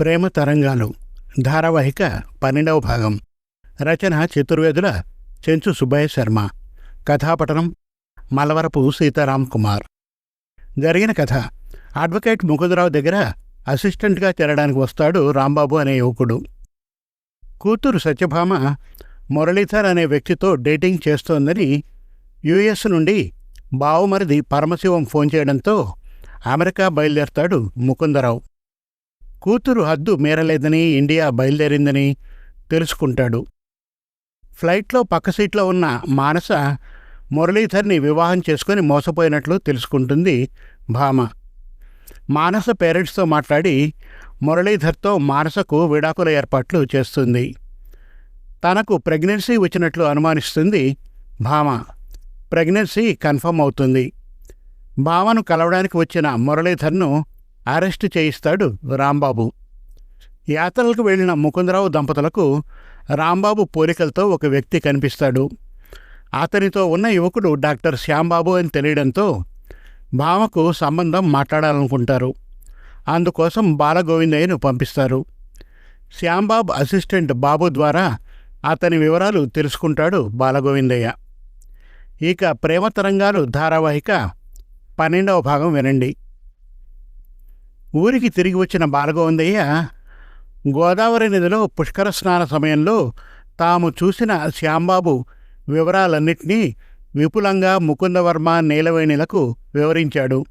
ప్రేమ తరంగాలు. ధారావాహిక పన్నెండవ భాగం. రచన చతుర్వేదుల చెంచు సుబ్బయ్య శర్మ. కథాపటనం మలవరపు సీతారాం కుమార్. జరిగిన కథ. అడ్వకేట్ ముకుందరావు దగ్గర అసిస్టెంట్గా చేరడానికి వస్తాడు రాంబాబు అనే యువకుడు. కూతురు సత్యభామ మురళీధర్ అనే వ్యక్తితో డేటింగ్ చేస్తోందని యుఎస్ నుండి బావుమరిది పరమశివం ఫోన్ చేయడంతో అమెరికా బయలుదేరతాడు ముకుందరావు. కూతురు హద్దు మీరలేదని ఇండియా బయలుదేరిందని తెలుసుకుంటాడు. ఫ్లైట్లో పక్క సీట్లో ఉన్న మానస మురళీధర్ని వివాహం చేసుకుని మోసపోయినట్లు తెలుసుకుంటుంది భామ. మానస పేరెంట్స్తో మాట్లాడి మురళీధర్తో మానసకు విడాకుల ఏర్పాట్లు చేస్తుంది. తనకు ప్రెగ్నెన్సీ వచ్చినట్లు అనుమానిస్తుంది భామ. ప్రెగ్నెన్సీ కన్ఫర్మ్ అవుతుంది. భామను కలవడానికి వచ్చిన మురళీధర్ను అరెస్టు చేయిస్తాడు రాంబాబు. యాత్రలకు వెళ్ళిన ముకుందరావు దంపతులకు రాంబాబు పోలికలతో ఒక వ్యక్తి కనిపిస్తాడు. అతనితో ఉన్న యువకుడు డాక్టర్ శ్యాంబాబు అని తెలియడంతో భామకు సంబంధం మాట్లాడాలనుకుంటారు. అందుకోసం బాలగోవిందయ్యను పంపిస్తారు. శ్యాంబాబు అసిస్టెంట్ బాబు ద్వారా అతని వివరాలు తెలుసుకుంటాడు బాలగోవిందయ్య. ఇక ప్రేమ తరంగాలు ధారావాహిక పన్నెండవ భాగం వినండి. ఊరికి తిరిగి వచ్చిన బాలగోవిందయ్య గోదావరి నదిలో పుష్కర స్నాన సమయంలో తాము చూసిన శ్యాంబాబు వివరాలన్నింటినీ విపులంగా ముకుందవర్మ నీలవేణిలకు వివరించాడు.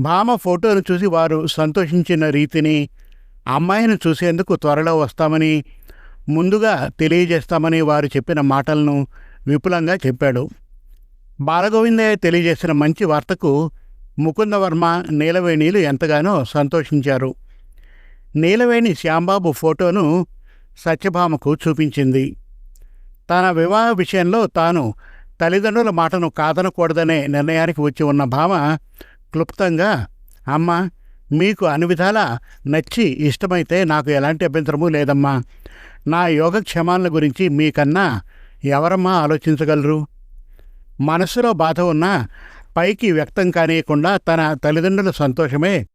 భామ ఫోటోను చూసి వారు సంతోషించిన రీతిని అమ్మాయిని చూసేందుకు త్వరలో వస్తామని ముందుగా తెలియజేస్తామని వారు చెప్పిన మాటలను విపులంగా చెప్పాడు. బాలగోవిందయ్య తెలియజేసిన మంచి వార్తకు ముకుందవర్మ నీలవేణిలు ఎంతగానో సంతోషించారు. నీలవేణి శ్యాంబాబు ఫోటోను సత్యభామకు చూపించింది. తన వివాహ విషయంలో తాను తల్లిదండ్రుల మాటను కాదనకూడదనే నిర్ణయానికి వచ్చి ఉన్న భామ క్లుప్తంగా అమ్మ మీకు అన్ని విధాలా నచ్చి ఇష్టమైతే నాకు ఎలాంటి అభ్యంతరమూ లేదమ్మా. నా యోగక్షేమాల గురించి మీకన్నా ఎవరమ్మా ఆలోచించగలరు? మనసులో బాధ ఉన్నా పైకి వ్యక్తం కానియకుండా తన తల్లిదండ్రుల సంతోషమే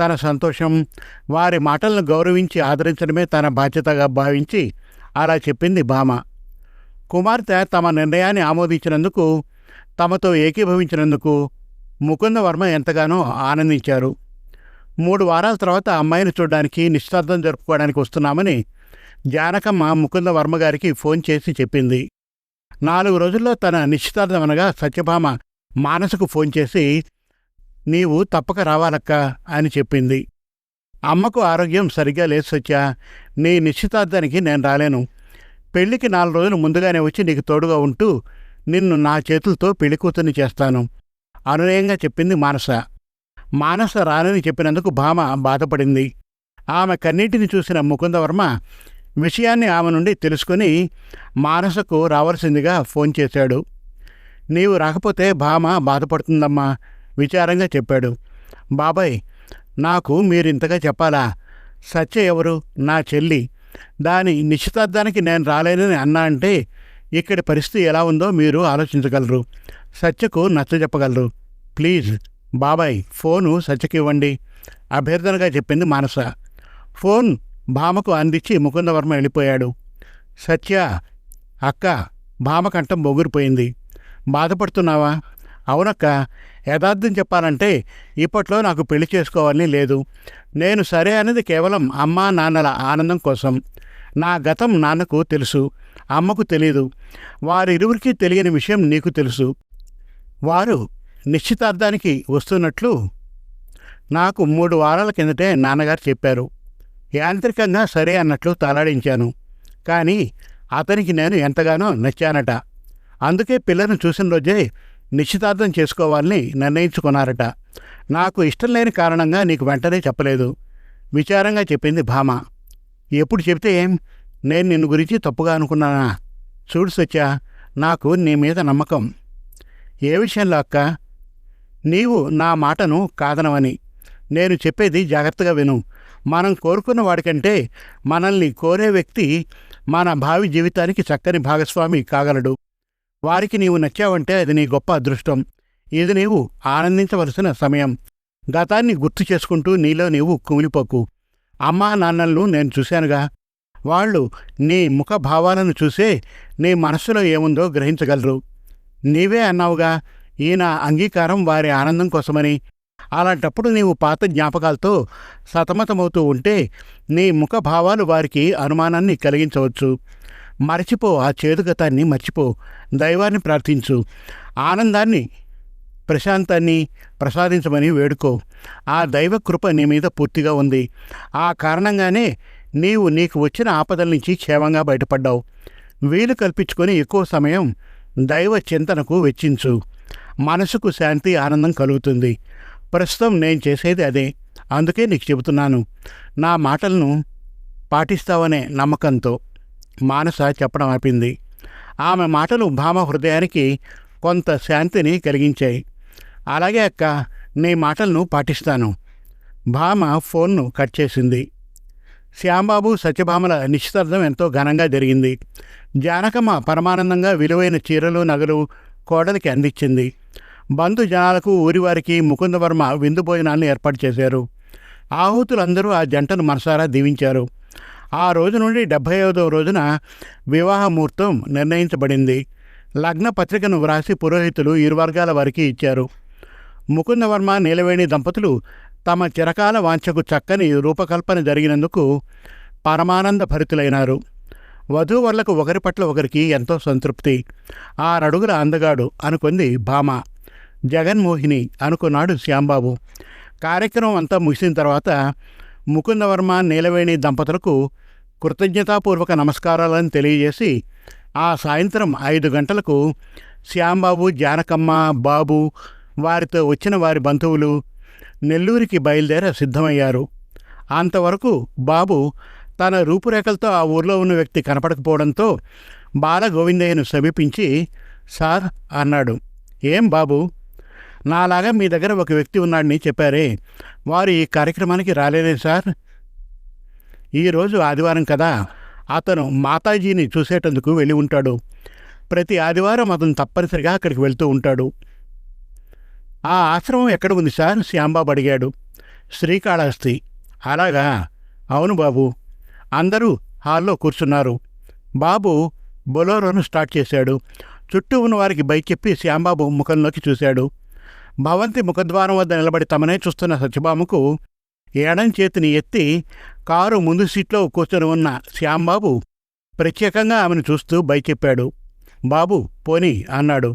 తన సంతోషం వారి మాటలను గౌరవించి ఆదరించడమే తన బాధ్యతగా భావించి అలా చెప్పింది భామ. కుమార్తె తమ నిర్ణయాన్ని ఆమోదించినందుకు తమతో ఏకీభవించినందుకు ముకుందవర్మ ఎంతగానో ఆనందించారు. మూడు వారాల తర్వాత అమ్మాయిని చూడడానికి నిశ్చితార్థం జరుపుకోవడానికి వస్తున్నామని జానకమ్మ ముకుందవర్మ గారికి ఫోన్ చేసి చెప్పింది. నాలుగు రోజుల్లో తన నిశ్చితార్థం అనగా సత్యభామ మానసకు ఫోన్ చేసి నీవు తప్పక రావాలక్క అని చెప్పింది. అమ్మకు ఆరోగ్యం సరిగ్గా లేదు సత్య. నీ నిశ్చితార్థానికి నేను రాలేను. పెళ్ళికి నాలుగు రోజులు ముందుగానే వచ్చి నీకు తోడుగా ఉంటూ నిన్ను నా చేతులతో పెళ్ళి కూతుర్ని చేస్తాను అనునయంగా చెప్పింది మానస. మానస రానని చెప్పినందుకు భామ బాధపడింది. ఆమె కన్నీటిని చూసిన ముకుందవర్మ విషయాన్ని ఆమె నుండి తెలుసుకుని మానసకు రావాల్సిందిగా ఫోన్ చేశాడు. నీవు రాకపోతే భామ బాధపడుతుందమ్మా విచారంగా చెప్పాడు. బాబాయ్ నాకు మీరింతగా చెప్పాలా? సత్య ఎవరు? నా చెల్లి. దాని నిశ్చితార్థానికి నేను రాలేనని అన్నా అంటే ఇక్కడి పరిస్థితి ఎలా ఉందో మీరు ఆలోచించగలరు. సత్యకు నచ్చజెప్పగలరు ప్లీజ్ బాబాయ్ ఫోను సత్యకి ఇవ్వండి. అభ్యర్థనగా చెప్పింది మానస. ఫోన్ భామకు అందించి ముకుందవర్మ వెళ్ళిపోయాడు. సత్య అక్క భామ కంఠం బొగురిపోయింది. బాధపడుతున్నావా? అవునక్క. యథార్థం చెప్పాలంటే ఇప్పట్లో నాకు పెళ్ళి చేసుకోవాలని లేదు. నేను సరే అనేది కేవలం అమ్మా నాన్నల ఆనందం కోసం. నా గతం నాన్నకు తెలుసు అమ్మకు తెలియదు వారిరువురికి తెలియని విషయం నీకు తెలుసు. వారు నిశ్చితార్థానికి వస్తున్నట్లు నాకు మూడు వారాల కిందటే నాన్నగారు చెప్పారు. యాంత్రికంగా సరే అన్నట్లు తలాడించాను. కానీ అతనికి నేను ఎంతగానో నచ్చానట. అందుకే పిల్లను చూసిన రోజే నిశ్చితార్థం చేసుకోవాలని నిర్ణయించుకున్నారట. నాకు ఇష్టం లేని కారణంగా నీకు వెంటనే చెప్పలేదు. విచారంగా చెప్పింది భామ. ఎప్పుడు చెప్తే ఏం? నేను నిన్ను గురించి తప్పుగా అనుకున్నానా? చూడు సత్యా నాకు నీ మీద నమ్మకం. ఏ విషయంలో అక్క? నీవు నా మాటను కాదనవని. నేను చెప్పేది జాగ్రత్తగా విను. మనం కోరుకున్న వాడికంటే మనల్ని కోరే వ్యక్తి మన భావి జీవితానికి చక్కని భాగస్వామి కాగలడు. వారికి నీవు నచ్చావంటే అది నీ గొప్ప అదృష్టం. ఇది నీవు ఆనందించవలసిన సమయం. గతాన్ని గుర్తు చేసుకుంటూ నీలో నీవు కుమిలిపోకు అమ్మా నాన్నలను నేను చూశానుగా. వాళ్ళు నీ ముఖ భావాలను చూసే నీ మనస్సులో ఏముందో గ్రహించగలరు. నీవే అన్నావుగా ఈయన అంగీకారం వారి ఆనందం కోసమని. అలాంటప్పుడు నీవు పాత జ్ఞాపకాలతో సతమతమవుతూ ఉంటే నీ ముఖ భావాలు వారికి అనుమానాన్ని కలిగించవచ్చు. మరచిపో ఆ చేదుగతాన్ని మర్చిపో. దైవాన్ని ప్రార్థించు. ఆనందాన్ని ప్రశాంతాన్ని ప్రసాదించమని వేడుకో. ఆ దైవ కృప నీ మీద పూర్తిగా ఉంది. ఆ కారణంగానే నీవు నీకు వచ్చిన ఆపదల నుంచి క్షేమంగా బయటపడ్డావు. వీలు కల్పించుకొని ఎక్కువ సమయం దైవ చింతనకు వెచ్చించు. మనసుకు శాంతి ఆనందం కలుగుతుంది. ప్రస్తుతం నేను చేసేది అదే. అందుకే నీకు చెబుతున్నాను. నా మాటలను పాటిస్తావనే నమ్మకంతో. మానస చెప్పడం ఆపింది. ఆమె మాటలు భామ హృదయానికి కొంత శాంతిని కలిగించాయి. అలాగే అక్క నీ మాటలను పాటిస్తాను. భామ ఫోన్ను కట్ చేసింది. శ్యాంబాబు సత్యభామల నిశ్చితార్థం ఎంతో ఘనంగా జరిగింది. జానకమ్మ పరమానందంగా విలువైన చీరలు నగలు కోడలికి అందించింది. బంధు జనాలకు ఊరివారికి ముకుందవర్మ విందు భోజనాన్ని ఏర్పాటు చేశారు. ఆహుతులందరూ ఆ జంటను మనసారా దీవించారు. ఆ రోజు నుండి డెబ్భై ఐదవ రోజున వివాహ ముహూర్తం నిర్ణయించబడింది. లగ్న పత్రికను వ్రాసి పురోహితులు ఇరు వర్గాల వారికి ఇచ్చారు. ముకుందవర్మ నీలవేణి దంపతులు తమ చిరకాల వాంఛకు చక్కని రూపకల్పన జరిగినందుకు పరమానంద భరితులైనారు. వధూవరులకు ఒకరి పట్ల ఒకరికి ఎంతో సంతృప్తి. ఆరడుగుల అందగాడు అనుకుంది భామ. జగన్మోహిని అనుకున్నాడు శ్యాంబాబు. కార్యక్రమం అంతా ముగిసిన తర్వాత ముకుందవర్మ నీలవేణి దంపతులకు కృతజ్ఞతాపూర్వక నమస్కారాలను తెలియజేసి ఆ సాయంత్రం ఐదు గంటలకు శ్యాంబాబు జానకమ్మ బాబు వారితో వచ్చిన వారి బంధువులు నెల్లూరికి బయలుదేర సిద్ధమయ్యారు. అంతవరకు బాబు తన రూపురేఖలతో ఆ ఊర్లో ఉన్న వ్యక్తి కనపడకపోవడంతో బాల గోవిందయ్యను సమీపించి సార్ అన్నాడు. ఏం బాబు? నాలాగా మీ దగ్గర ఒక వ్యక్తి ఉన్నాడని చెప్పారే. వారు ఈ కార్యక్రమానికి రాలేదే సార్? ఈరోజు ఆదివారం కదా అతను మాతాజీని చూసేటందుకు వెళ్ళి ఉంటాడు. ప్రతి ఆదివారం అతను తప్పనిసరిగా అక్కడికి వెళ్తూ ఉంటాడు. ఆ ఆశ్రమం ఎక్కడ ఉంది సార్? శ్యాంబాబు అడిగాడు. శ్రీకాళహస్తి. అలాగా? అవును బాబు. అందరూ హాల్లో కూర్చున్నారు. బాబు బొలోరోను స్టార్ట్ చేశాడు. చుట్టూ ఉన్న వారికి బైక్ చెప్పి శ్యాంబాబు ముఖంలోకి చూశాడు. భవంతి ముఖద్వారం వద్ద నిలబడి తమనే చూస్తున్న సత్యభామకు ఎడం చేతిని ఎత్తి కారు ముందు సీట్లో కూర్చొని ఉన్న శ్యాంబాబు ప్రత్యేకంగా ఆమెను చూస్తూ బైక్ చెప్పాడు బాబు పోని అన్నాడు.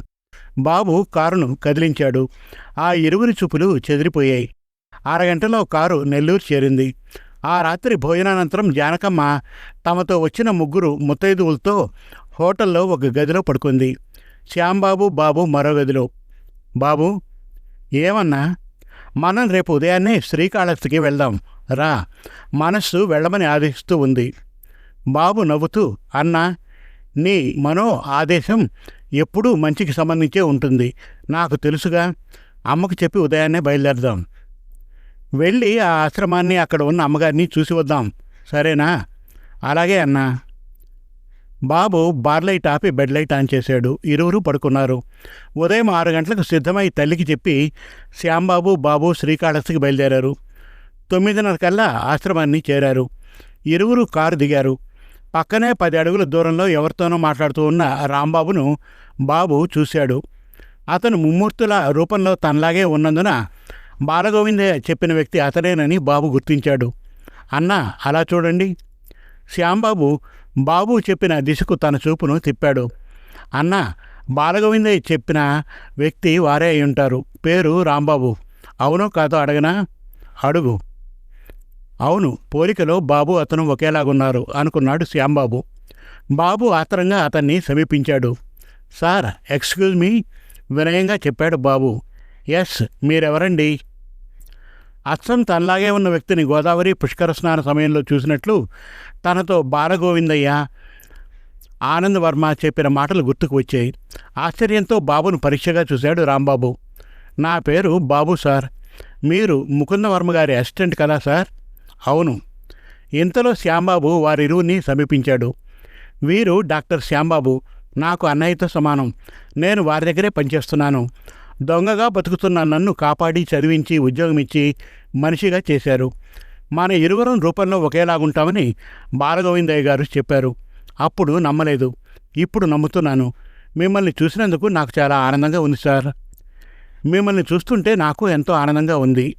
బాబు కారును కదిలించాడు. ఆ ఇరువురి చూపులు చెదిరిపోయాయి. అరగంటలో కారు నెల్లూరు చేరింది. ఆ రాత్రి భోజనానంతరం జానకమ్మ తమతో వచ్చిన ముగ్గురు ముత్తైదువులతో హోటల్లో ఒక గదిలో పడుకుంది. శ్యాంబాబు బాబు మరో గదిలో. బాబు ఏమన్నా? మనం రేపు ఉదయాన్నే శ్రీకాళహస్తికి వెళ్దాం. రా. మనస్సు వెళ్ళమని ఆదేశిస్తూ ఉంది. బాబు నవ్వుతూ అన్నా నీ మనో ఆదేశం ఎప్పుడూ మంచికి సంబంధించే ఉంటుంది. నాకు తెలుసుగా. అమ్మకు చెప్పి ఉదయాన్నే బయలుదేరదాం. వెళ్ళి ఆ ఆశ్రమాన్ని అక్కడ ఉన్న అమ్మగారిని చూసి వద్దాం. సరేనా? అలాగే అన్నా. బాబు బార్లైట్ ఆపి బెడ్ లైట్ ఆన్ చేశాడు. ఇరువురు పడుకున్నారు. ఉదయం ఆరు గంటలకు సిద్ధమై తల్లికి చెప్పి శ్యాంబాబు బాబు శ్రీకాళహస్తికి బయలుదేరారు. తొమ్మిదిన్నర కల్లా ఆశ్రమాన్ని చేరారు. ఇరువురు కారు దిగారు. పక్కనే పది అడుగుల దూరంలో ఎవరితోనో మాట్లాడుతూ ఉన్న రాంబాబును బాబు చూశాడు. అతను ముమ్మూర్తుల రూపంలో తనలాగే ఉన్నందున బాలగోవిందే చెప్పిన వ్యక్తి అతనేనని బాబు గుర్తించాడు. అన్న అలా చూడండి. శ్యాంబాబు బాబు చెప్పిన దిశకు తన చూపును తిప్పాడు. అన్న బాలగోవిందయ్య చెప్పిన వ్యక్తి వారే అయి ఉంటారు. పేరు రాంబాబు. అవునో కాదో అడగనా? అడుగు. అవును పోలికలో బాబు అతను ఒకేలాగున్నారు అనుకున్నాడు శ్యాంబాబు. బాబు ఆత్రంగా అతన్ని సమీపించాడు. Sir excuse me? వినయంగా చెప్పాడు బాబు. ఎస్ మీరెవరండి? అచ్చం తనలాగే ఉన్న వ్యక్తిని గోదావరి పుష్కర స్నాన సమయంలో చూసినట్లు తనతో బాలగోవిందయ్య ఆనందవర్మ చెప్పిన మాటలు గుర్తుకు వచ్చాయి. ఆశ్చర్యంతో బాబును పరీక్షగా చూశాడు రాంబాబు. నా పేరు బాబు సార్. మీరు ముకుందవర్మ గారి అసిస్టెంట్ కదా సార్? అవును. ఇంతలో శ్యాంబాబు వారిరువుని సమీపించాడు. వీరు డాక్టర్ శ్యాంబాబు. నాకు అన్నయ్యతో సమానం. నేను వారి దగ్గరే పనిచేస్తున్నాను. దొంగగా బతుకుతున్న నన్ను కాపాడి చదివించి ఉద్యోగం ఇచ్చి మనిషిగా చేశారు. మన ఇరువురం రూపంలో ఒకేలాగుంటామని బాలగోవిందయ్య గారు చెప్పారు. అప్పుడు నమ్మలేదు. ఇప్పుడు నమ్ముతున్నాను. మిమ్మల్ని చూసినందుకు నాకు చాలా ఆనందంగా ఉంది సార్. మిమ్మల్ని చూస్తుంటే నాకు ఎంతో ఆనందంగా ఉంది.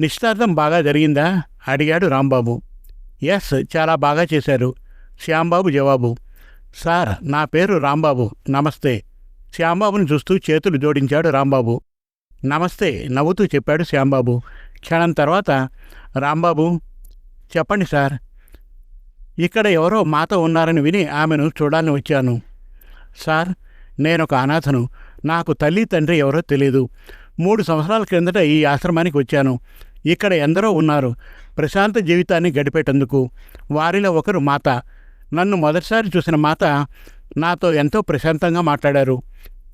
నిశ్చితార్థం బాగా జరిగిందా? అడిగాడు రాంబాబు. ఎస్ చాలా బాగా చేశారు. శ్యాంబాబు జవాబు. సార్ నా పేరు రాంబాబు. నమస్తే. శ్యాంబాబుని చూస్తూ చేతులు జోడించాడు రాంబాబు. నమస్తే నవ్వుతూ చెప్పాడు శ్యాంబాబు. క్షణం తర్వాత రాంబాబు చెప్పండి సార్. ఇక్కడ ఎవరో మాతో ఉన్నారని విని ఆమెను చూడాలని వచ్చాను. సార్ నేనొక అనాథను. నాకు తల్లి తండ్రి ఎవరో తెలియదు మూడు సంవత్సరాల క్రిందట ఈ ఆశ్రమానికి వచ్చాను. ఇక్కడ ఎందరో ఉన్నారు. ప్రశాంత జీవితాన్ని గడిపేటందుకు. వారిలో ఒకరు మాత. నన్ను మొదటిసారి చూసిన మాత నాతో ఎంతో ప్రశాంతంగా మాట్లాడారు.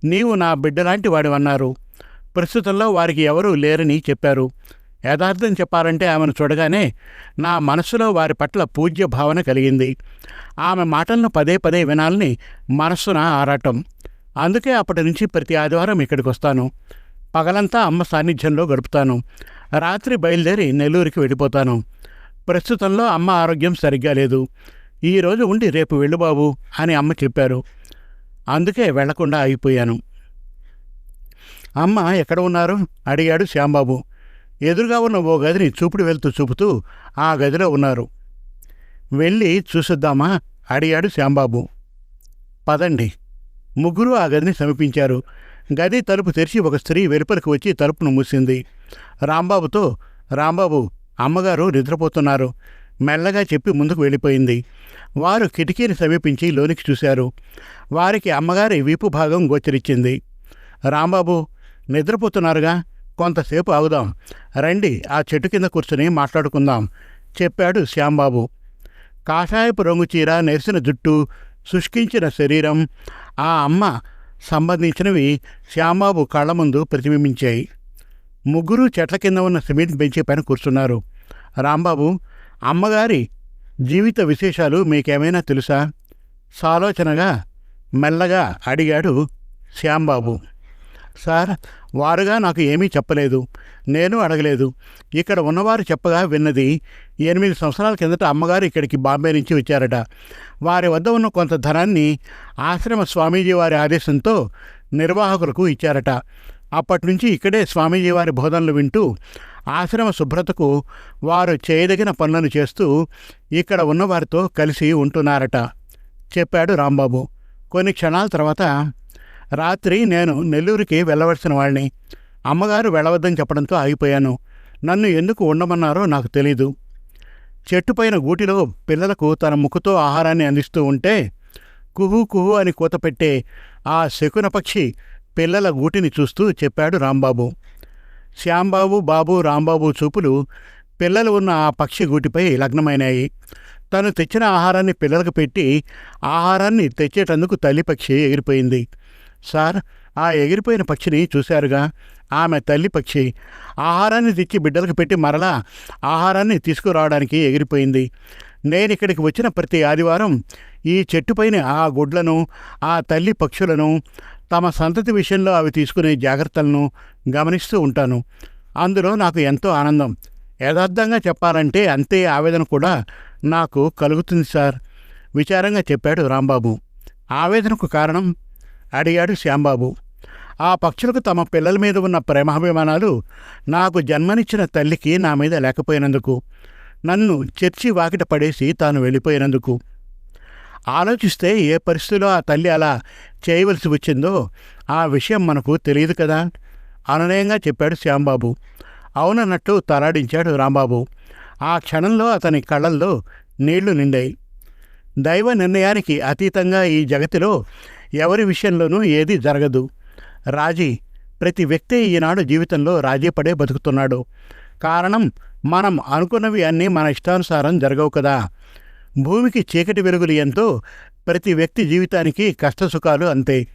నీవు నా బిడ్డలాంటి వాడివన్నారు ప్రస్తుతంలో వారికి ఎవరూ లేరని చెప్పారు. యథార్థం చెప్పాలంటే ఆమెను చూడగానే నా మనసులో వారి పట్ల పూజ్య భావన కలిగింది. ఆమె మాటలను పదే పదే వినాలని మనస్సున ఆరాటం. అందుకే అప్పటి నుంచి ప్రతి ఆదివారం ఇక్కడికి వస్తాను. పగలంతా అమ్మ సాన్నిధ్యంలో గడుపుతాను. రాత్రి బయలుదేరి నెల్లూరుకి వెళ్ళిపోతాను. ప్రస్తుతంలో అమ్మ ఆరోగ్యం సరిగ్గా లేదు. ఈ రోజు ఉండి రేపు వెళ్ళు బాబు అని అమ్మ చెప్పారు. అందుకే వెళ్ళకుండా అయిపోయాను. అమ్మ ఎక్కడ ఉన్నారు? అడిగాడు శ్యాంబాబు. ఎదురుగా ఉన్న ఓ గదిని చూపుడు వెళ్తూ చూపుతూ ఆ గదిలో ఉన్నారు. వెళ్ళి చూసిద్దామా? అడిగాడు శ్యాంబాబు. పదండి. ముగ్గురు ఆ గదిని సమీపించారు. గది తలుపు తెరిచి ఒక స్త్రీ వెలుపలికి వచ్చి తలుపును మూసింది. రాంబాబుతో రాంబాబు అమ్మగారు నిద్రపోతున్నారు. మెల్లగా చెప్పి ముందుకు వెళ్ళిపోయింది. వారు కిటికీని సమీపించి లోనికి చూశారు. వారికి అమ్మగారి వీపు భాగం గోచరిచ్చింది. రాంబాబు నిద్రపోతున్నారుగా? కొంతసేపు ఆగుదాం. రండి ఆ చెట్టు కింద కూర్చుని మాట్లాడుకుందాం చెప్పాడు శ్యాంబాబు. కాషాయపు రంగు చీర నెరిసిన జుట్టు శుష్కించిన శరీరం ఆ అమ్మ సంబంధించినవి శ్యాంబాబు కళ్ళ ముందు ప్రతిబింబించాయి. ముగ్గురు చెట్ల కింద ఉన్న సిమెంట్ బెంచి పైన కూర్చున్నారు. రాంబాబు అమ్మగారి జీవిత విశేషాలు మీకేమైనా తెలుసా? సాలోచనగా మెల్లగా అడిగాడు శ్యాంబాబు. సార్ వారుగా నాకు ఏమీ చెప్పలేదు. నేను అడగలేదు. ఇక్కడ ఉన్నవారు చెప్పగా విన్నది ఎనిమిది సంవత్సరాల కిందట అమ్మగారు ఇక్కడికి బాంబే నుంచి వచ్చారట. వారి వద్ద ఉన్న కొంత ధనాన్ని ఆశ్రమ స్వామీజీ వారి ఆదేశంతో నిర్వాహకులకు ఇచ్చారట. అప్పటి నుంచి ఇక్కడే స్వామీజీ వారి బోధనలు వింటూ ఆశ్రమ శుభ్రతకు వారు చేయదగిన పనులను చేస్తూ ఇక్కడ ఉన్నవారితో కలిసి ఉంటున్నారట. చెప్పాడు రాంబాబు. కొన్ని క్షణాల తర్వాత రాత్రి నేను నెల్లూరుకి వెళ్ళవలసిన వాడిని. అమ్మగారు వెళ్ళవద్దని చెప్పడంతో ఆగిపోయాను. నన్ను ఎందుకు ఉండమన్నారో నాకు తెలీదు. చెట్టుపైన గూటిలో పిల్లలకు తన ముక్కుతో ఆహారాన్ని అందిస్తూ ఉంటే కుహు కుహు అని కూతపెట్టే ఆ శకున పక్షి పిల్లల గూటిని చూస్తూ చెప్పాడు రాంబాబు. శ్యాంబాబు బాబు రాంబాబు చూపులు పిల్లలు ఉన్న ఆ పక్షి గూటిపై లగ్నమైనాయి. తను తెచ్చిన ఆహారాన్ని పిల్లలకు పెట్టి ఆహారాన్ని తెచ్చేటందుకు తల్లి పక్షి ఎగిరిపోయింది. సార్ ఆ ఎగిరిపోయిన పక్షిని చూశారుగా. ఆమె తల్లి పక్షి ఆహారాన్ని తెచ్చి బిడ్డలకు పెట్టి మరలా ఆహారాన్ని తీసుకురావడానికి ఎగిరిపోయింది. నేను ఇక్కడికి వచ్చిన ప్రతి ఆదివారం ఈ చెట్టుపైన ఆ గుడ్లను ఆ తల్లి పక్షులను తమ సంతతి విషయంలో అవి తీసుకునే జాగ్రత్తలను గమనిస్తూ ఉంటాను. అందులో నాకు ఎంతో ఆనందం. యథార్థంగా చెప్పాలంటే అంతే ఆవేదన కూడా నాకు కలుగుతుంది సార్. విచారంగా చెప్పాడు రాంబాబు. ఆవేదనకు కారణం? అడిగాడు శ్యాంబాబు. ఆ పక్షులకు తమ పిల్లల మీద ఉన్న ప్రేమాభిమానాలు నాకు జన్మనిచ్చిన తల్లికి నా మీద లేకపోయినందుకు నన్ను చర్చి వాకిట పడేసి తాను వెళ్ళిపోయినందుకు. ఆలోచిస్తే ఏ పరిస్థితిలో ఆ తల్లి అలా చేయవలసి వచ్చిందో ఆ విషయం మనకు తెలియదు కదా. అనునయంగా చెప్పాడు శ్యాంబాబు. అవునన్నట్టు తలాడించాడు రాంబాబు. ఆ క్షణంలో అతని కళ్ళల్లో నీళ్ళు నిండాయి. దైవ నిర్ణయానికి అతీతంగా ఈ జగతిలో ఎవరి విషయంలోనూ ఏదీ జరగదు. రాజీ ప్రతి వ్యక్తి ఈనాడు జీవితంలో రాజీపడే బతుకుతున్నాడు. కారణం మనం అనుకున్నవి అన్నీ మన ఇష్టానుసారం జరగవు కదా. భూమికి చీకటి వెలుగులు ఎంతో ప్రతి వ్యక్తి జీవితానికి కష్టసుఖాలు అంతే.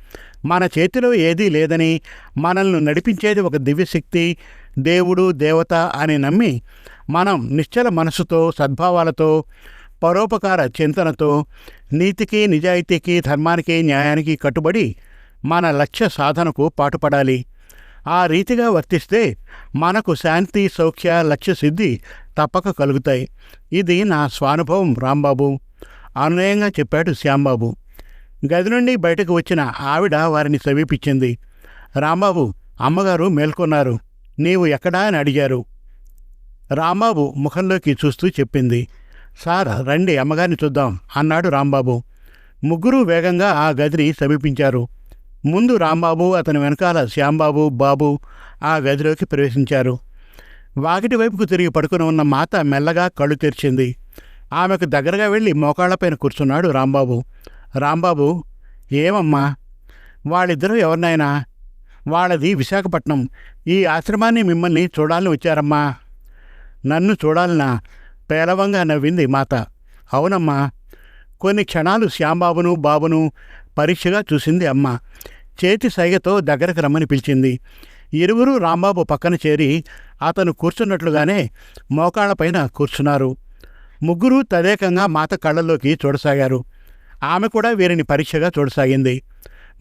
మన చేతిలో ఏదీ లేదని మనల్ని నడిపించేది ఒక దివ్యశక్తి దేవుడు దేవత అని నమ్మి మనం నిశ్చల మనసుతో సద్భావాలతో పరోపకార చింతనతో నీతికి నిజాయితీకి ధర్మానికి న్యాయానికి కట్టుబడి మన లక్ష్య సాధనకు పాటుపడాలి. ఆ రీతిగా వర్తిస్తే మనకు శాంతి సౌఖ్య లక్ష్య సిద్ధి తప్పక కలుగుతాయి. ఇది నా స్వానుభవం రాంబాబు. అనునయంగా చెప్పాడు శ్యాంబాబు. గది నుండి బయటకు వచ్చిన ఆవిడ వారిని సమీపించింది. రాంబాబు అమ్మగారు మేల్కొన్నారు. నీవు ఎక్కడా అని అడిగారు. రాంబాబు ముఖంలోకి చూస్తూ చెప్పింది. సార్ రండి అమ్మగారిని చూద్దాం అన్నాడు రాంబాబు. ముగ్గురు వేగంగా ఆ గదిని సమీపించారు. ముందు రాంబాబు అతని వెనకాల శ్యాంబాబు బాబు ఆ గదిలోకి ప్రవేశించారు. వాకిటి వైపుకు తిరిగి పడుకుని ఉన్న మాత మెల్లగా కళ్ళు తెరిచింది. ఆమెకు దగ్గరగా వెళ్ళి మోకాళ్ళపైన కూర్చున్నాడు రాంబాబు. రాంబాబు ఏమమ్మా? వాళ్ళిద్దరూ ఎవరినైనా? వాళ్ళది విశాఖపట్నం. ఈ ఆశ్రమాన్ని మిమ్మల్ని చూడాలని వచ్చారమ్మా. నన్ను చూడాలనా? పేలవంగా నవ్వింది మాత. అవునమ్మా. కొన్ని క్షణాలు శ్యాంబాబును బాబును పరీక్షగా చూసింది అమ్మ. చేతి సైగతో దగ్గరకు రమ్మని పిలిచింది. ఇరువురు రాంబాబు పక్కన చేరి అతను కూర్చున్నట్లుగానే మోకాళ్ళపైన కూర్చున్నారు. ముగ్గురు తదేకంగా మాత కళ్ళల్లోకి చూడసాగారు. ఆమె కూడా వీరిని పరీక్షగా చూడసాగింది.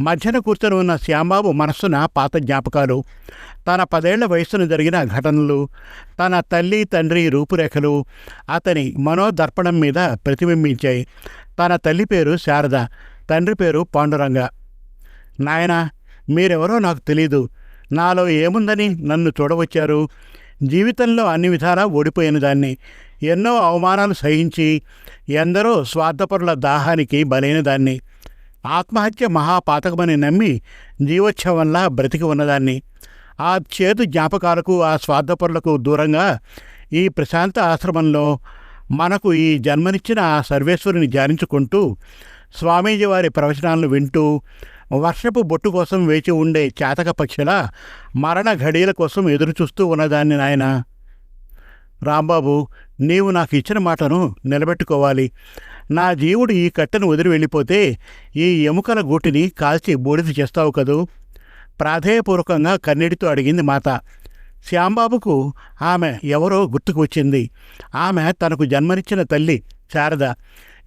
మధ్యన కూర్చొని ఉన్న శ్యాంబాబు మనస్సున పాత జ్ఞాపకాలు. తన పదేళ్ళ వయస్సును జరిగిన ఘటనలు తన తల్లి తండ్రి రూపురేఖలు అతని మనోదర్పణం మీద ప్రతిబింబించాయి. తన తల్లి పేరు శారద తండ్రి పేరు పాండురంగ. నాయనా మీరెవరో నాకు తెలీదు. నాలో ఏముందని నన్ను చూడవచ్చారు? జీవితంలో అన్ని విధాలా ఓడిపోయిన దాన్ని. ఎన్నో అవమానాలు సహించి ఎందరో స్వార్థపరుల దాహానికి బలైన దాన్ని ఆత్మహత్య మహాపాతకమని నమ్మి జీవోత్సవంలా బ్రతికి ఉన్నదాన్ని ఆ చేదు జ్ఞాపకాలకు ఆ స్వార్థపరులకు దూరంగా ఈ ప్రశాంత ఆశ్రమంలో మనకు ఈ జన్మనిచ్చిన ఆ సర్వేశ్వరుని ధ్యానించుకుంటూ స్వామీజీ వారి ప్రవచనాలను వింటూ వర్షపు బొట్టు కోసం వేచి ఉండే చాతక పక్షుల మరణ ఘడియల కోసం ఎదురుచూస్తూ ఉన్నదాన్ని నాయన. రాంబాబు నీవు నాకు ఇచ్చిన మాటను నిలబెట్టుకోవాలి. నా జీవుడు ఈ కట్టెను వదిలి వెళ్ళిపోతే ఈ ఎముకల గూటిని కాల్చి బూడిద చేస్తావు కదూ? ప్రాధేయపూర్వకంగా కన్నీటితో అడిగింది మాత. శ్యాంబాబుకు ఆమె ఎవరో గుర్తుకు వచ్చింది. ఆమె తనకు జన్మనిచ్చిన తల్లి శారద.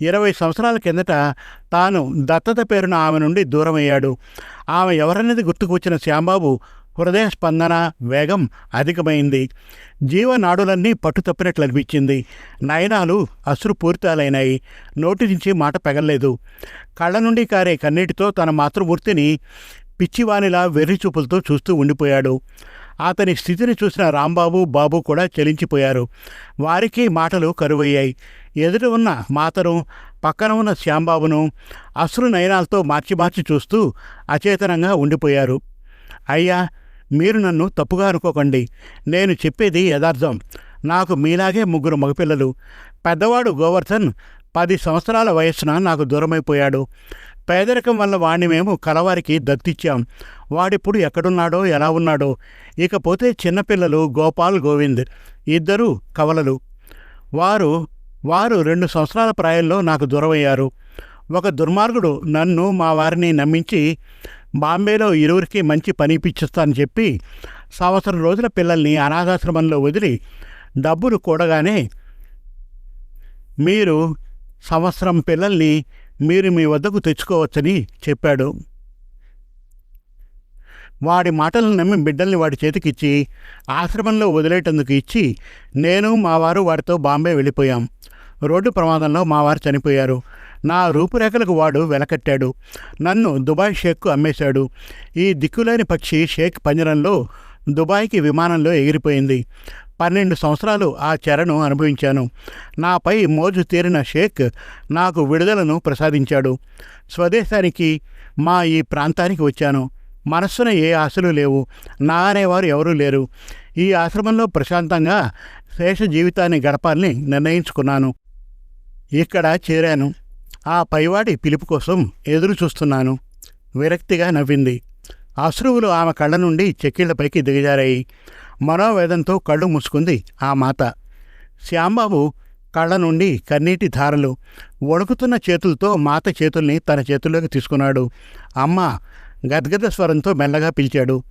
ఇరవై సంవత్సరాల కిందట తాను దత్తత పేరున ఆమె నుండి దూరమయ్యాడు. ఆమె ఎవరనేది గుర్తుకు వచ్చిన శ్యాంబాబు హృదయ స్పందన వేగం అధికమైంది. జీవనాడులన్నీ పట్టు తప్పినట్లు అనిపించింది. నయనాలు అశ్రుపూరితాలైనాయి. నోటి నుంచి మాట పెగల్లేదు. కళ్ళ నుండి కారే కన్నీటితో తన మాతృమూర్తిని పిచ్చివానిలా వెర్రి చూపులతో చూస్తూ ఉండిపోయాడు. అతని స్థితిని చూసిన రాంబాబు బాబు కూడా చలించిపోయారు. వారికి మాటలు కరువయ్యాయి. ఎదుట ఉన్న మాతను పక్కన ఉన్న శ్యాంబాబును అశ్రు నయనాలతో మార్చి మార్చి చూస్తూ అచేతనంగా ఉండిపోయారు. అయ్యా మీరు నన్ను తప్పుగా అనుకోకండి. నేను చెప్పేది యథార్థం. నాకు మీలాగే ముగ్గురు మగపిల్లలు. పెద్దవాడు గోవర్ధన్ పది సంవత్సరాల వయస్సున నాకు దూరమైపోయాడు. పేదరికం వల్ల వాణ్ణి మేము కలవారికి దత్తిచ్చాం. వాడిప్పుడు ఎక్కడున్నాడో ఎలా ఉన్నాడో. ఇకపోతే చిన్నపిల్లలు గోపాల్ గోవింద్. ఇద్దరూ కవలలు. వారు వారు రెండు సంవత్సరాల ప్రాయంలో నాకు దూరమయ్యారు. ఒక దుర్మార్గుడు నన్ను మా వారిని నమ్మించి బాంబేలో ఇరువురికి మంచి పని ఇప్పించేస్తానని చెప్పి సంవత్సరం రోజుల పిల్లల్ని అనాథాశ్రమంలో వదిలి డబ్బులు కూడగానే మీరు సంవత్సరం పిల్లల్ని మీరు మీ వద్దకు తెచ్చుకోవచ్చని చెప్పాడు. వాడి మాటలను నమ్మి బిడ్డల్ని వాడి చేతికిచ్చి ఆశ్రమంలో వదిలేటందుకు ఇచ్చి నేను మా వారు వాడితో బాంబే వెళ్ళిపోయాం. రోడ్డు ప్రమాదంలో మా వారు చనిపోయారు. నా రూపురేఖలకు వాడు వెలకట్టాడు. నన్ను దుబాయ్ షేక్కు అమ్మేశాడు. ఈ దిక్కులేని పక్షి షేక్ పంజరంలో దుబాయ్కి విమానంలో ఎగిరిపోయింది. పన్నెండు సంవత్సరాలు ఆ చెరను అనుభవించాను. నాపై మోజు తీరిన షేక్ నాకు విడుదలను ప్రసాదించాడు. స్వదేశానికి మా ఈ ప్రాంతానికి వచ్చాను. మనస్సున ఏ ఆశలు లేవు. నా అనేవారు ఎవరూ లేరు. ఈ ఆశ్రమంలో ప్రశాంతంగా శేష జీవితాన్ని గడపాలని నిర్ణయించుకున్నాను. ఇక్కడ చేరాను. ఆ పైవాడి పిలుపు కోసం ఎదురు చూస్తున్నాను. విరక్తిగా నవ్వింది. అశ్రువులు ఆమె కళ్ళ నుండి చెక్కిళ్ళపైకి దిగజారాయి. మనోవేదంతో కళ్ళు మూసుకుంది ఆ మాత. శ్యాంబాబు కళ్ళ నుండి కన్నీటి ధారలు వణుకుతున్న చేతులతో మాత చేతుల్ని తన చేతుల్లోకి తీసుకున్నాడు. అమ్మ గద్గద స్వరంతో మెల్లగా పిలిచాడు.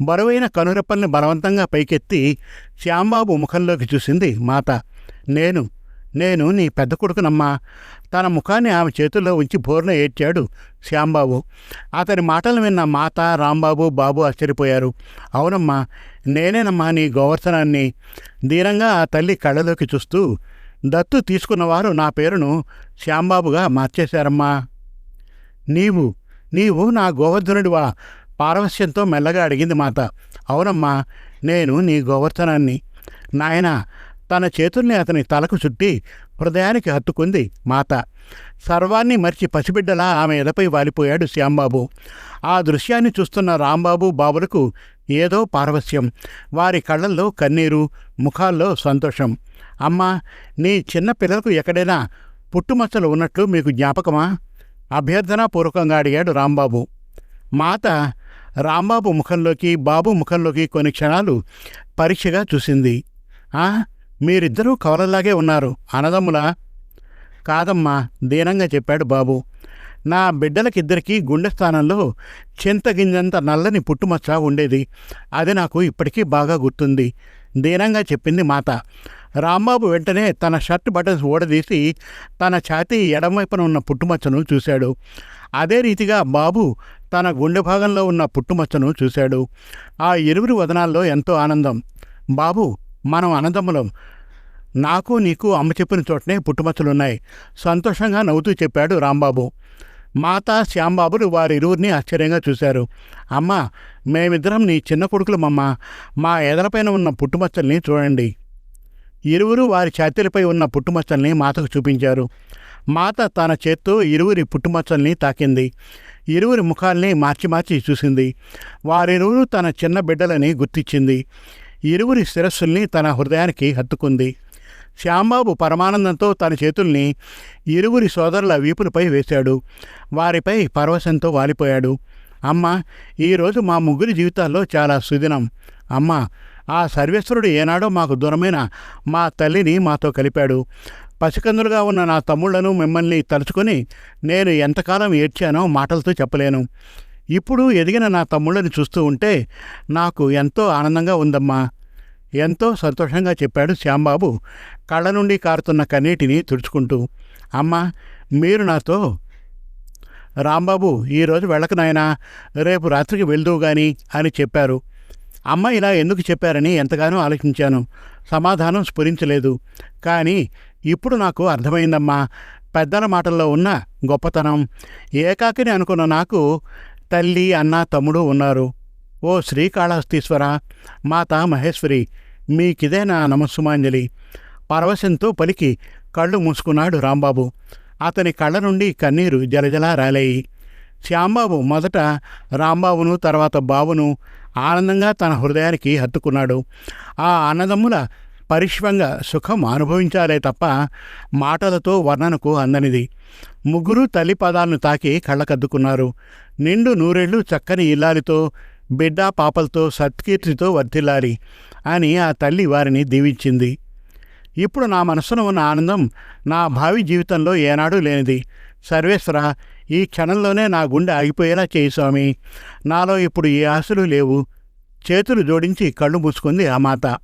బరువైన కనురెప్పల్ని బలవంతంగా పైకెత్తి శ్యాంబాబు ముఖంలోకి చూసింది మాత. నేను నేను నీ పెద్ద కొడుకునమ్మా. తన ముఖాన్ని ఆమె చేతుల్లో ఉంచి బోర్న ఏడ్చాడు శ్యాంబాబు. అతని మాటలు విన్న మాత రాంబాబు బాబు ఆశ్చర్యపోయారు. అవునమ్మా నేనేనమ్మా నీ గోవర్ధనాన్ని. దీనంగా ఆ తల్లి కళ్ళలోకి చూస్తూ దత్తు తీసుకున్నవారు నా పేరును శ్యాంబాబుగా మార్చేశారమ్మా. నీవు నీవు నా గోవర్ధనుడివా? పారవస్యంతో మెల్లగా అడిగింది మాత. అవునమ్మా నేను నీ గోవర్ధనాన్ని. నాయన తన చేతుల్ని అతని తలకు చుట్టి హృదయానికి హత్తుకుంది మాత. సర్వాన్ని మర్చి పసిబిడ్డలా ఆమె ఎదపై వాలిపోయాడు శ్యాంబాబు. ఆ దృశ్యాన్ని చూస్తున్న రాంబాబు బాబులకు ఏదో పారవస్యం వారి కళ్ళల్లో కన్నీరు ముఖాల్లో సంతోషం. అమ్మా నీ చిన్న పిల్లలకు ఎక్కడైనా పుట్టుమచ్చలు ఉన్నట్లు మీకు జ్ఞాపకమా? అభ్యర్థనాపూర్వకంగా అడిగాడు రాంబాబు. మాత రాంబాబు ముఖంలోకి బాబు ముఖంలోకి కొన్ని క్షణాలు పరీక్షగా చూసింది. ఆ? మీరిద్దరూ కవలలాగే ఉన్నారు. అనదమ్ములా కాదమ్మా దీనంగా చెప్పాడు బాబు. నా బిడ్డలకిద్దరికీ గుండె స్థానంలో చింతగింజంత నల్లని పుట్టుమచ్చ ఉండేది. అది నాకు ఇప్పటికీ బాగా గుర్తుంది. దీనంగా చెప్పింది మాత. రాంబాబు వెంటనే తన షర్ట్ బటన్స్ ఓడదీసి తన ఛాతీ ఎడమవైపున ఉన్న పుట్టుమచ్చను చూశాడు. అదే రీతిగా బాబు తన గుండె భాగంలో ఉన్న పుట్టుమచ్చను చూశాడు. ఆ ఇరువురి వదనాల్లో ఎంతో ఆనందం. బాబు మనం అనందములం నాకు నీకు అమ్మ చెప్పిన చోటనే పుట్టుమచ్చలున్నాయి. సంతోషంగా నవ్వుతూ చెప్పాడు రాంబాబు. మాత శ్యాంబాబులు వారిరువురిని ఆశ్చర్యంగా చూశారు. అమ్మ మేమిద్దరం నీ చిన్న కొడుకులమమ్మ. మా ఎదలపైన ఉన్న పుట్టుమచ్చల్ని చూడండి. ఇరువురు వారి ఛాతీలపై ఉన్న పుట్టుమచ్చల్ని మాతకు చూపించారు. మాత తన చేత్తో ఇరువురి పుట్టుమచ్చల్ని తాకింది. ఇరువురి ముఖాల్ని మార్చి మార్చి చూసింది. వారిరువురు తన చిన్న బిడ్డలని గుర్తించింది. ఇరువురి శిరస్సుల్ని తన హృదయానికి హత్తుకుంది. శ్యాంబాబు పరమానందంతో తన చేతుల్ని ఇరువురి సోదరుల వీపులపై వేశాడు. వారిపై పరవశంతో వాలిపోయాడు. అమ్మ ఈరోజు మా ముగ్గురి జీవితాల్లో చాలా సుదినం. అమ్మ ఆ సర్వేశ్వరుడు ఏనాడో మాకు దూరమైన మా తల్లిని మాతో కలిపాడు. పసికందులుగా ఉన్న నా తమ్ముళ్ళను మిమ్మల్ని తలుచుకొని నేను ఎంతకాలం ఏడ్చానో మాటలతో చెప్పలేను. ఇప్పుడు ఎదిగిన నా తమ్ముళ్ళని చూస్తూ ఉంటే నాకు ఎంతో ఆనందంగా ఉందమ్మా. ఎంతో సంతోషంగా చెప్పాడు శ్యాంబాబు కళ్ళ నుండి కారుతున్న కన్నీటిని తుడుచుకుంటూ. అమ్మా మీరు నాతో రాంబాబు ఈరోజు వెళ్ళక నాయనా రేపు రాత్రికి వెళ్దువు గాని అని చెప్పారు. అమ్మ ఇలా ఎందుకు చెప్పారని ఎంతగానో ఆలోచించాను. సమాధానం స్ఫురించలేదు. కానీ ఇప్పుడు నాకు అర్థమైందమ్మా. పెద్దల మాటల్లో ఉన్న గొప్పతనం ఏకాకిని అనుకున్న నాకు తల్లి అన్న తమ్ముడు ఉన్నారు. ఓ శ్రీకాళహస్తీశ్వర మాత మహేశ్వరి మీకిదే నా నమస్సుమాంజలి? పరవశంతో పలికి కళ్ళు మూసుకున్నాడు రాంబాబు. అతని కళ్ళ నుండి కన్నీరు జలజలా రాలేయి. శ్యాంబాబు మొదట రాంబాబును తర్వాత బాబును ఆనందంగా తన హృదయానికి హత్తుకున్నాడు. ఆ అన్నదమ్ముల పరిశ్వంగా సుఖం అనుభవించాలే తప్ప మాటలతో వర్ణనకు అందనిది. ముగ్గురు తల్లి పదాలను తాకి కళ్ళకద్దుకున్నారు. నిండు నూరేళ్ళు చక్కని ఇల్లాలితో బిడ్డ పాపలతో సత్కీర్తితో వర్ధిల్లాలి అని ఆ తల్లి వారిని దీవించింది. ఇప్పుడు నా మనసులో ఉన్న ఆనందం నా భావి జీవితంలో ఏనాడూ లేనిది. సర్వేశ్వర ఈ క్షణంలోనే నా గుండె ఆగిపోయేలా చేయి స్వామి. నాలో ఇప్పుడు ఏ ఆశలు లేవు. చేతులు జోడించి కళ్ళు మూసుకుంది ఆ మాత.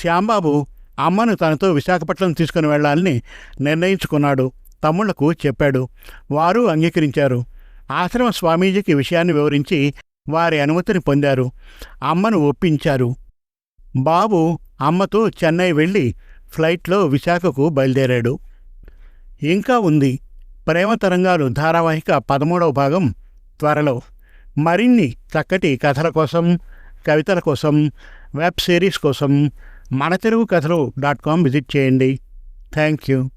శ్యాంబాబు అమ్మను తనతో విశాఖపట్నం తీసుకుని వెళ్ళాలని నిర్ణయించుకున్నాడు. తమ్ముళ్ళకు చెప్పాడు. వారు అంగీకరించారు. ఆశ్రమ స్వామీజీకి విషయాన్ని వివరించి వారి అనుమతిని పొందారు. అమ్మను ఒప్పించారు. బాబు అమ్మతో చెన్నై వెళ్ళి ఫ్లైట్లో విశాఖకు బయలుదేరాడు. ఇంకా ఉంది. ప్రేమ తరంగాలు ధారావాహిక పదమూడవ భాగం త్వరలో. మరిన్ని చక్కటి కథల కోసం కవితల కోసం వెబ్ సిరీస్ కోసం మన తెలుగు కథలు డాట్ కామ్ విజిట్ చేయండి. Thank you.